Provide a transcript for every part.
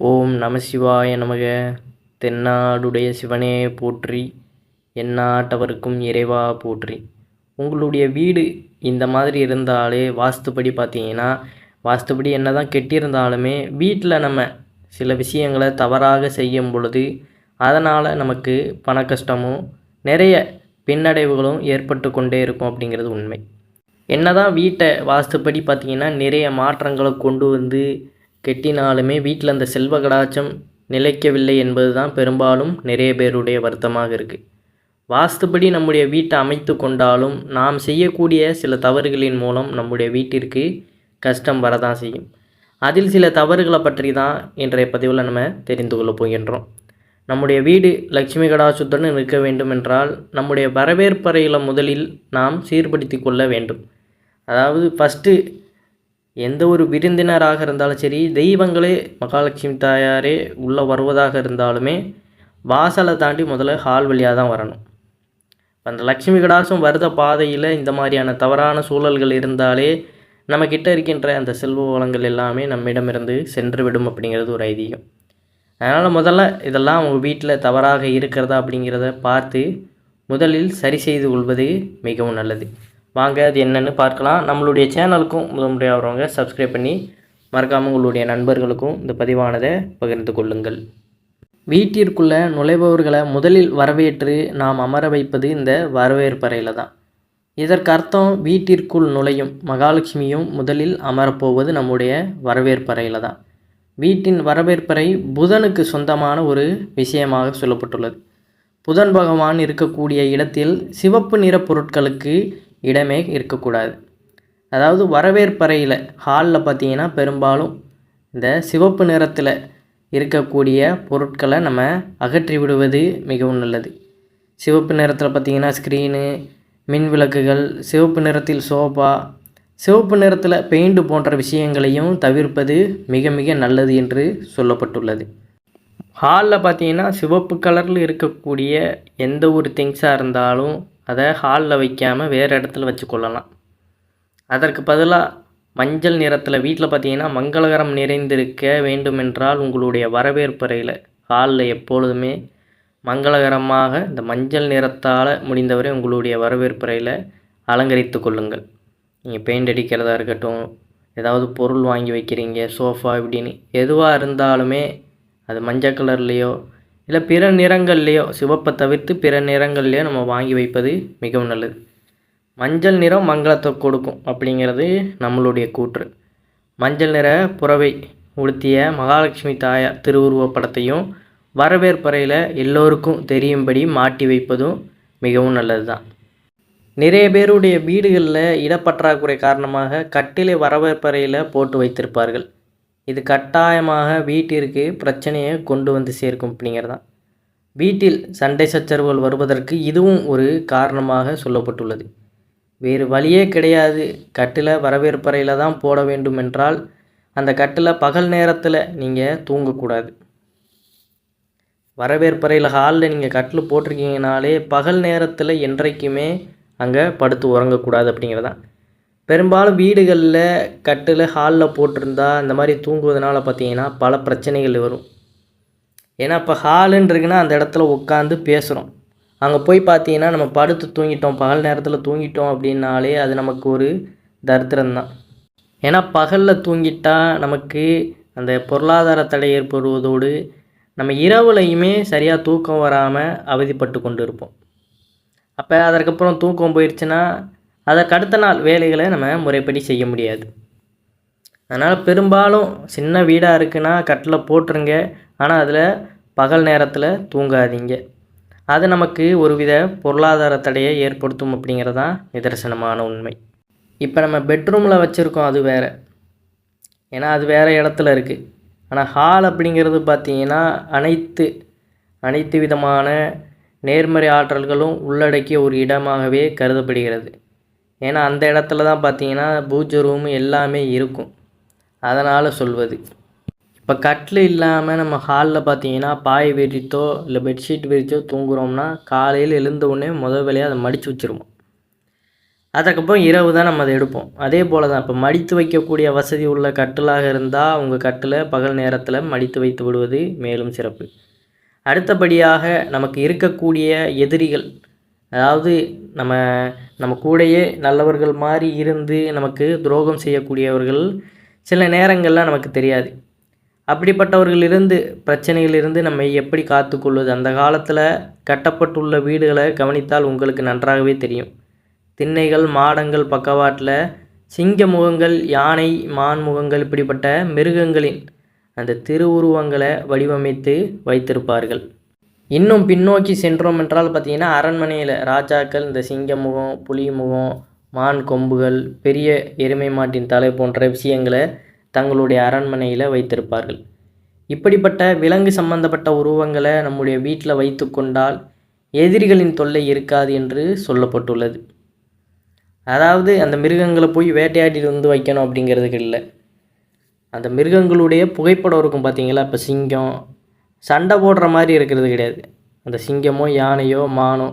ஓம் நம சிவாய நமக. தென்னாடுடைய சிவனே போற்றி எந்நாட்டவருக்கும் இறைவா போற்றி. உங்களுடைய வீடு இந்த மாதிரி இருந்தாலே வாஸ்துப்படி பார்த்தீங்கன்னா வாஸ்துப்படி என்ன தான் கெட்டியிருந்தாலுமே வீட்டில் நம்ம சில விஷயங்களை தவறாக செய்யும் பொழுது அதனால் நமக்கு பண கஷ்டமும் நிறைய பின்னடைவுகளும் ஏற்பட்டு கொண்டே இருக்கும் அப்படிங்கிறது உண்மை. என்னதான் வீட்டை வாஸ்துப்படி பார்த்தீங்கன்னா நிறைய மாற்றங்களை கொண்டு வந்து கெட்டினாலுமே வீட்டில் அந்த செல்வ கடாச்சம் நிலைக்கவில்லை என்பது தான் பெரும்பாலும் நிறைய பேருடைய வருத்தமாக இருக்குது வாஸ்துப்படி நம்முடைய வீட்டை அமைத்து கொண்டாலும் நாம் செய்யக்கூடிய சில தவறுகளின் மூலம் நம்முடைய வீட்டிற்கு கஷ்டம் வரதான் செய்யும். அதில் சில தவறுகளை பற்றி தான் இன்றைய பதிவில் நம்ம தெரிந்து கொள்ளப் போகின்றோம். நம்முடைய வீடு லட்சுமி கடாசுத்துடன் இருக்க வேண்டும் என்றால் நம்முடைய வரவேற்பறையில் முதலில் நாம் சீர்படுத்தி கொள்ள வேண்டும். அதாவது ஃபஸ்ட்டு எந்த ஒரு விருந்தினராக இருந்தாலும் சரி தெய்வங்களே மகாலட்சுமி தாயாரே உள்ளே வருவதாக இருந்தாலுமே வாசலை தாண்டி முதல்ல ஹால் வழியாக தான் வரணும். அந்த லட்சுமி கடாசம் வருத பாதையில் இந்த மாதிரியான தவறான சூழல்கள் இருந்தாலே நம்மக்கிட்ட இருக்கின்ற அந்த செல்வ வளங்கள் எல்லாமே நம்மிடமிருந்து சென்று விடும் அப்படிங்கிறது ஒரு ஐதீகம். அதனால் முதல்ல இதெல்லாம் உங்கள் வீட்டில் தவறாக இருக்கிறதா அப்படிங்கிறத பார்த்து முதலில் சரி செய்து கொள்வது மிகவும் நல்லது. வாங்க அது என்னென்னு பார்க்கலாம். நம்மளுடைய சேனலுக்கும் முதல் முறையாக வரவங்க சப்ஸ்கிரைப் பண்ணி மறக்காமல் உங்களுடைய நண்பர்களுக்கும் இந்த பதிவானதை பகிர்ந்து கொள்ளுங்கள். வீட்டிற்குள்ள நுழைபவர்களை முதலில் வரவேற்று நாம் அமர வைப்பது இந்த வரவேற்பறையில் தான். இதற்கு அர்த்தம் வீட்டிற்குள் நுழையும் மகாலட்சுமியும் முதலில் அமரப்போவது நம்முடைய வரவேற்பறையில் தான். வீட்டின் வரவேற்பறை புதனுக்கு சொந்தமான ஒரு விஷயமாக சொல்லப்பட்டுள்ளது. புதன் பகவான் இருக்கக்கூடிய இடத்தில் சிவப்பு நிற பொருட்களுக்கு இடமே இருக்கக்கூடாது. அதாவது வரவேற்பறையில் ஹாலில் பார்த்தீங்கன்னா பெரும்பாலும் இந்த சிவப்பு நிறத்தில் இருக்கக்கூடிய பொருட்களை நம்ம அகற்றி விடுவது மிகவும் நல்லது. சிவப்பு நிறத்தில் பார்த்தீங்கன்னா ஸ்க்ரீனு மின் விளக்குகள் சிவப்பு நிறத்தில் சோஃபா சிவப்பு நிறத்தில் பெயிண்ட் போன்ற விஷயங்களையும் தவிர்ப்பது மிக மிக நல்லது என்று சொல்லப்பட்டுள்ளது. ஹாலில் பார்த்தீங்கன்னா சிவப்பு கலரில் இருக்கக்கூடிய எந்த ஒரு திங்ஸாக இருந்தாலும் அதை ஹாலில் வைக்காமல் வேறு இடத்துல வச்சு கொள்ளலாம் அதற்கு பதிலாக மஞ்சள் நிறத்தில் வீட்டில் பார்த்தீங்கன்னா மங்களகரம் நிறைந்திருக்க வேண்டுமென்றால் உங்களுடைய வரவேற்பறையில் ஹாலில் எப்பொழுதுமே மங்களகரமாக இந்த மஞ்சள் நிறத்தால் முடிந்தவரை உங்களுடைய வரவேற்பறையில் அலங்கரித்து கொள்ளுங்கள். நீங்கள் பெயிண்ட் அடிக்கிறதா இருக்கட்டும் ஏதாவது பொருள் வாங்கி வைக்கிறீங்க சோஃபா இப்படின்னு எதுவாக இருந்தாலுமே அது மஞ்சள் கலர்லேயோ இல்லை பிற நிறங்கள்லேயோ சிவப்பை தவிர்த்து பிற நிறங்கள்லேயோ நம்ம வாங்கி வைப்பது மிகவும் நல்லது. மஞ்சள் நிறம் மங்களத்தை கொடுக்கும் அப்படிங்கிறது நம்மளுடைய கூற்று. மஞ்சள் நிற புறவை உடுத்திய மகாலட்சுமி தாயார் திருவுருவப் படத்தையும் வரவேற்பறையில் எல்லோருக்கும் தெரியும்படி மாட்டி வைப்பதும் மிகவும் நல்லது தான் நிறைய பேருடைய வீடுகளில் இடப்பற்றாக்குறை காரணமாக கட்டிலை வரவேற்பறையில் போட்டு வைத்திருப்பார்கள். இது கட்டாயமாக வீட்டிற்கு பிரச்சனையை கொண்டு வந்து சேர்க்கும் அப்படிங்கிறதான் வீட்டில் சண்டை சச்சரவுகள் வருவதற்கு இதுவும் ஒரு காரணமாக சொல்லப்பட்டுள்ளது. வேறு வழியே கிடையாது. கட்டில் வரவேற்பறையில் தான் போட வேண்டும் என்றால் அந்த கட்டில் பகல் நேரத்தில் நீங்கள் தூங்கக்கூடாது வரவேற்பறையில் ஹாலில் நீங்கள் கட்டில் போட்டிருக்கீங்கனாலே பகல் நேரத்தில் என்றைக்குமே அங்கே படுத்து உறங்கக்கூடாது அப்படிங்கிறதான் பெரும்பாலும் வீடுகளில் கட்டில் ஹாலில் போட்டிருந்தா இந்த மாதிரி தூங்குவதனால பார்த்தீங்கன்னா பல பிரச்சனைகள் வரும். ஏன்னா இப்போ ஹாலுன்னு இருக்குன்னா அந்த இடத்துல உட்காந்து பேசுகிறோம் அங்கே போய் பார்த்தீங்கன்னா நம்ம படுத்து தூங்கிட்டோம். பகல் நேரத்தில் தூங்கிட்டோம் அப்படின்னாலே அது நமக்கு ஒரு தரித்திரம் தான். ஏன்னா பகலில் தூங்கிட்டா நமக்கு அந்த பொருளாதார தடை ஏற்படுவதோடு நம்ம இரவுலையுமே சரியாக தூக்கம் வராமல் அவதிப்பட்டு கொண்டு இருப்போம் அப்போ அதற்கப்புறம் தூக்கம் போயிடுச்சுன்னா அதற்கு அடுத்த நாள் வேலைகளை நம்ம முறைப்படி செய்ய முடியாது. அதனால் பெரும்பாலும் சின்ன வீடாக இருக்குன்னா கட்டில் போட்டுருங்க. ஆனால் அதில் பகல் நேரத்தில் தூங்காதீங்க. அது நமக்கு ஒருவித பொருளாதார தடையை ஏற்படுத்தும் அப்படிங்கிறது தான் நிதர்சனமான உண்மை. இப்போ நம்ம பெட்ரூமில் வச்சுருக்கோம் அது வேறு. ஏன்னா அது வேறு இடத்துல இருக்குது ஆனால் ஹால் அப்படிங்கிறது பார்த்திங்கன்னா அனைத்து அனைத்து விதமான நேர்மறை ஆற்றல்களும் உள்ளடக்கிய ஒரு இடமாகவே கருதப்படுகிறது. ஏன்னா அந்த இடத்துல தான் பார்த்தீங்கன்னா பூஜை ரூமு எல்லாமே இருக்கும். அதனால் சொல்வது. இப்போ கட்டில் இல்லாமல் நம்ம ஹாலில் பார்த்தீங்கன்னா பாய் விரித்தோ இல்லை பெட்ஷீட் விரித்தோ தூங்குறோம்னா காலையில் எழுந்த உடனே முதல் வேலையாக அதை மடித்து வச்சுருவோம். அதுக்கப்புறம் இரவு தான் நம்ம அதை எடுப்போம். அதே போல் தான் இப்போ மடித்து வைக்கக்கூடிய வசதி உள்ள கட்டிலாக இருந்தால் உங்கள் கட்டில் பகல் நேரத்தில் மடித்து வைத்து விடுவது மேலும் சிறப்பு. அடுத்தபடியாக நமக்கு இருக்கக்கூடிய எதிரிகள் அதாவது நம்ம நம்ம கூடயே நல்லவர்கள் மாதிரி இருந்து நமக்கு துரோகம் செய்யக்கூடியவர்கள் சில நேரங்களில் நமக்கு தெரியாது. அப்படிப்பட்டவர்களிலிருந்து பிரச்சனைகளிலிருந்து நம்மை எப்படி காத்துக்கொள்வது? அந்த காலத்தில் கட்டப்பட்டுள்ள வீடுகளை கவனித்தால் உங்களுக்கு நன்றாகவே தெரியும். திண்ணைகள் மாடங்கள் பக்கவாட்டில் சிங்க முகங்கள் யானை மான் முகங்கள் இப்படிப்பட்ட மிருகங்களின் அந்த திருவுருவங்களை வடிவமைத்து வைத்திருப்பார்கள். இன்னும் பின்னோக்கி சென்றோம் என்றால் பார்த்தீங்கன்னா அரண்மனையில் ராஜாக்கள் இந்த சிங்க முகம் மான் கொம்புகள் பெரிய எருமை மாட்டின் தலை போன்ற விஷயங்களை தங்களுடைய அரண்மனையில் வைத்திருப்பார்கள். இப்படிப்பட்ட விலங்கு சம்பந்தப்பட்ட உருவங்களை நம்முடைய வீட்டில் வைத்து கொண்டால் எதிரிகளின் தொல்லை இருக்காது என்று சொல்லப்பட்டுள்ளது. அதாவது அந்த மிருகங்களை போய் வேட்டையாடிட்டு வந்து வைக்கணும் அப்படிங்கிறதுக்கு இல்லை. அந்த மிருகங்களுடைய புகைப்படம் இருக்கும் பார்த்தீங்களா? இப்போ சிங்கம் சண்டை போடுற மாதிரி இருக்கிறது கிடையாது. அந்த சிங்கமோ யானையோ மானோ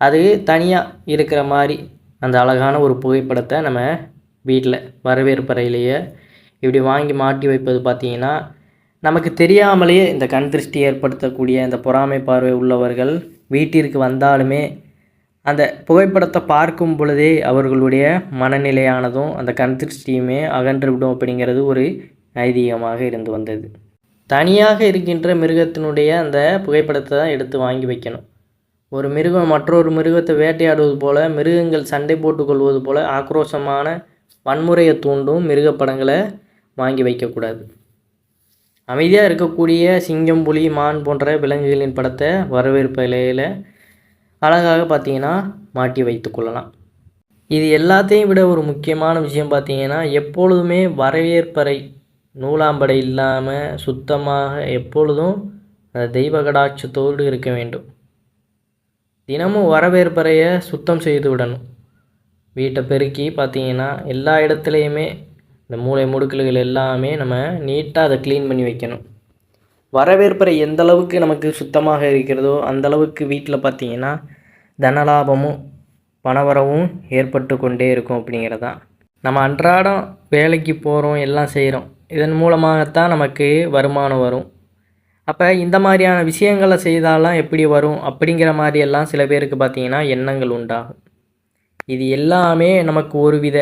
அது தனியாக இருக்கிற மாதிரி அந்த அழகான ஒரு புகைப்படத்தை நம்ம வீட்டில் வரவேற்பறையிலேயே இப்படி வாங்கி மாட்டி வைப்பது பார்த்திங்கன்னா நமக்கு தெரியாமலேயே இந்த கண் திருஷ்டி ஏற்படுத்தக்கூடிய இந்த பொறாமை பார்வை உள்ளவர்கள் வீட்டிற்கு வந்தாலுமே அந்த புகைப்படத்தை பார்க்கும் பொழுதே அவர்களுடைய மனநிலையானதும் அந்த கண் திருஷ்டியுமே அகன்றுவிடும் அப்படிங்கிறது ஒரு ஐதீகமாக இருந்து வந்தது. தனியாக இருக்கின்ற மிருகத்தினுடைய அந்த புகைப்படத்தை தான் எடுத்து வாங்கி வைக்கணும். ஒரு மிருகம் மற்றொரு மிருகத்தை வேட்டையாடுவது போல் மிருகங்கள் சண்டை போட்டுக்கொள்வது போல் ஆக்ரோஷமான வன்முறையை தூண்டும் மிருகப்படங்களை வாங்கி வைக்கக்கூடாது. அமைதியாக இருக்கக்கூடிய சிங்கம் புலி மான் போன்ற விலங்குகளின் படத்தை வரவேற்பு இலையில் அழகாக பார்த்தீங்கன்னா மாட்டி வைத்து கொள்ளலாம். இது எல்லாத்தையும் விட ஒரு முக்கியமான விஷயம் பார்த்தீங்கன்னா எப்பொழுதுமே வரவேற்பறை நூலாம்படை இல்லாமல் சுத்தமாக எப்பொழுதும் அந்த தெய்வ கடாட்சத்தோடு இருக்க வேண்டும். தினமும் வரவேற்பறையை சுத்தம் செய்து விடணும். வீட்டை பெருக்கி பார்த்தீங்கன்னா எல்லா இடத்துலையுமே இந்த மூளை முடுக்கல்கள் எல்லாமே நம்ம நீட்டாக அதை க்ளீன் பண்ணி வைக்கணும். வரவேற்பறை எந்த அளவுக்கு நமக்கு சுத்தமாக இருக்கிறதோ அந்தளவுக்கு வீட்டில் பார்த்தீங்கன்னா தனலாபமும் பணவரவும் ஏற்பட்டு கொண்டே இருக்கும் அப்படிங்கிறதான். நம்ம அன்றாடம் வேலைக்கு போகிறோம் எல்லாம் செய்கிறோம் இதன் மூலமாகத்தான் நமக்கு வருமானம் வரும். அப்போ இந்த மாதிரியான விஷயங்களை செய்தாலாம் எப்படி வரும்? அப்படிங்கிற மாதிரியெல்லாம் சில பேருக்கு பார்த்தீங்கன்னா எண்ணங்கள் உண்டாகும். இது எல்லாமே நமக்கு ஒரு வித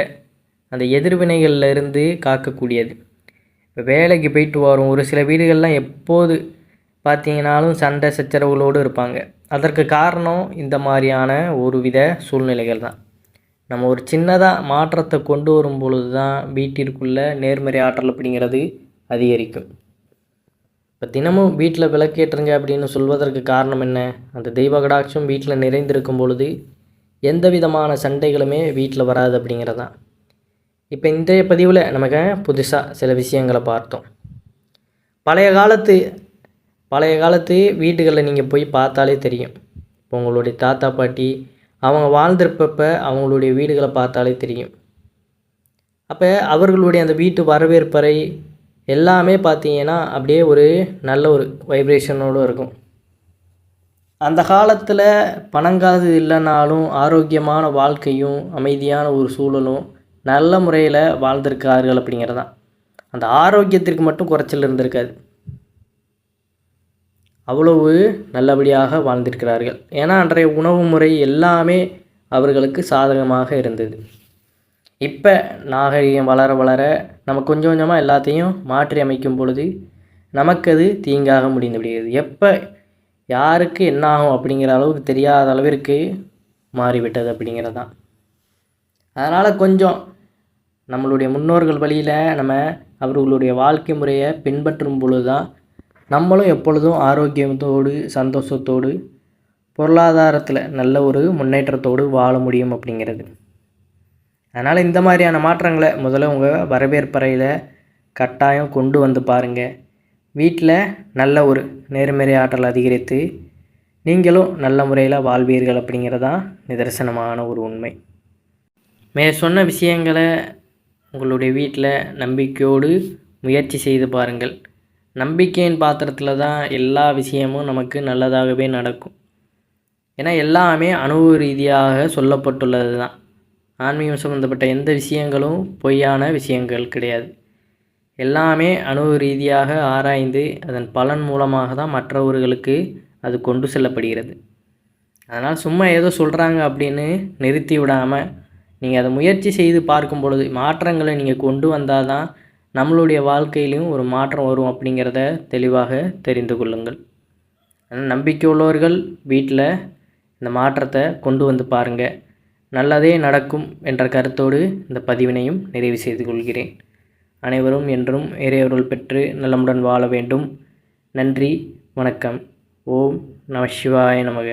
அந்த எதிர்வினைகளில் இருந்து காக்கக்கூடியது. இப்போ வேலைக்கு போயிட்டு வரும். ஒரு சில வீடுகள்லாம் எப்போது பார்த்தீங்கனாலும் சண்டை சச்சரவுகளோடு இருப்பாங்க. அதற்கு காரணம் இந்த மாதிரியான ஒரு வித சூழ்நிலைகள் தான் நம்ம ஒரு சின்னதாக மாற்றத்தை கொண்டு வரும் பொழுது தான் வீட்டிற்குள்ள நேர்மறை ஆற்றல் அப்படிங்கிறது அதிகரிக்கும். இப்போ தினமும் வீட்டில் விளக்கேற்றுங்க அப்படின்னு சொல்வதற்கு காரணம் என்ன? அந்த தெய்வ கடாட்சம் வீட்டில் நிறைந்திருக்கும் பொழுது எந்த விதமான சண்டைகளுமே வீட்டில் வராது அப்படிங்கிறது தான் இப்போ இன்றைய பதிவில் நமக்கு புதுசாக சில விஷயங்களை பார்த்தோம். பழைய காலத்து பழைய காலத்து வீடுகளில் நீங்கள் போய் பார்த்தாலே தெரியும். இப்போ உங்களுடைய தாத்தா பாட்டி அவங்க வாழ்ந்திருப்பப்ப அவங்களுடைய வீடுகளை பார்த்தாலே தெரியும். அப்போ அவர்களுடைய அந்த வீட்டு வரவேற்பறை எல்லாமே பார்த்தீங்கன்னா அப்படியே ஒரு நல்ல ஒரு வைப்ரேஷனோடு இருக்கும். அந்த காலத்தில் பணங்காது இல்லைனாலும் ஆரோக்கியமான வாழ்க்கையும் அமைதியான ஒரு சூழலும் நல்ல முறையில் வாழ்ந்திருக்கார்கள் அப்படிங்கிறது தான் அந்த ஆரோக்கியத்திற்கு மட்டும் குறைச்சல் இருந்திருக்காது. அவ்வளவு நல்லபடியாக வாழ்ந்திருக்கிறார்கள். ஏன்னா அன்றைய உணவு முறை எல்லாமே அவர்களுக்கு சாதகமாக இருந்தது. இப்போ நாகரிகம் வளர வளர நம்ம கொஞ்சம் கொஞ்சமாக எல்லாத்தையும் மாற்றி அமைக்கும் பொழுது நமக்கு அது தீங்காக முடிந்து விடுகிறது எப்போ யாருக்கு என்ன ஆகும் அப்படிங்கிற அளவுக்கு தெரியாத அளவிற்கு மாறிவிட்டது அப்படிங்கிறது தான் அதனால் கொஞ்சம் நம்மளுடைய முன்னோர்கள் வழியில் நம்ம அவர்களுடைய வாழ்க்கை முறையை பின்பற்றும் பொழுது தான் நம்மளும் எப்பொழுதும் ஆரோக்கியத்தோடு சந்தோஷத்தோடு பொருளாதாரத்தில் நல்ல ஒரு முன்னேற்றத்தோடு வாழ முடியும் அப்படிங்கிறது. அதனால் இந்த மாதிரியான மாற்றங்களை முதல்ல உங்கள் வரவேற்பறையில் கட்டாயம் கொண்டு வந்து பாருங்கள் வீட்டில் நல்ல ஒரு நேர்மறை ஆற்றல் அதிகரித்து நீங்களும் நல்ல முறையில் வாழ்வீர்கள் அப்படிங்கிறதான் நிதர்சனமான ஒரு உண்மை. மே சொன்ன விஷயங்களை உங்களுடைய வீட்டில் நம்பிக்கையோடு முயற்சி செய்து பாருங்கள். நம்பிக்கையின் பாத்திரத்தில் தான் எல்லா விஷயமும் நமக்கு நல்லதாகவே நடக்கும். ஏன்னா எல்லாமே அனுபவ ரீதியாக சொல்லப்பட்டுள்ளது தான். ஆன்மீகம் சம்மந்தப்பட்ட எந்த விஷயங்களும் பொய்யான விஷயங்கள் கிடையாது. எல்லாமே அனுபவ ரீதியாக ஆராய்ந்து அதன் பலன் மூலமாக தான் மற்றவர்களுக்கு அது கொண்டு செல்லப்படுகிறது. அதனால் சும்மா ஏதோ சொல்கிறாங்க அப்படின்னு நிறுத்தி விடாமல் நீங்கள் அதை முயற்சி செய்து பார்க்கும் பொழுது மாற்றங்களை நீங்கள் கொண்டு வந்தால் தான் நம்மளுடைய வாழ்க்கையிலையும் ஒரு மாற்றம் வரும் அப்படிங்கிறத தெளிவாக தெரிந்து கொள்ளுங்கள். நம்பிக்கையுள்ளவர்கள் நம்பிக்கை உள்ளவர்கள் வீட்டில் இந்த மாற்றத்தை கொண்டு வந்து பாருங்கள் நல்லதே நடக்கும் என்ற கருத்தோடு இந்த பதிவினையும் நிறைவு செய்து கொள்கிறேன். அனைவரும் என்றும் இறையருள் பெற்று நலமுடன் வாழ வேண்டும். நன்றி வணக்கம். ஓம் நம சிவாய நமக.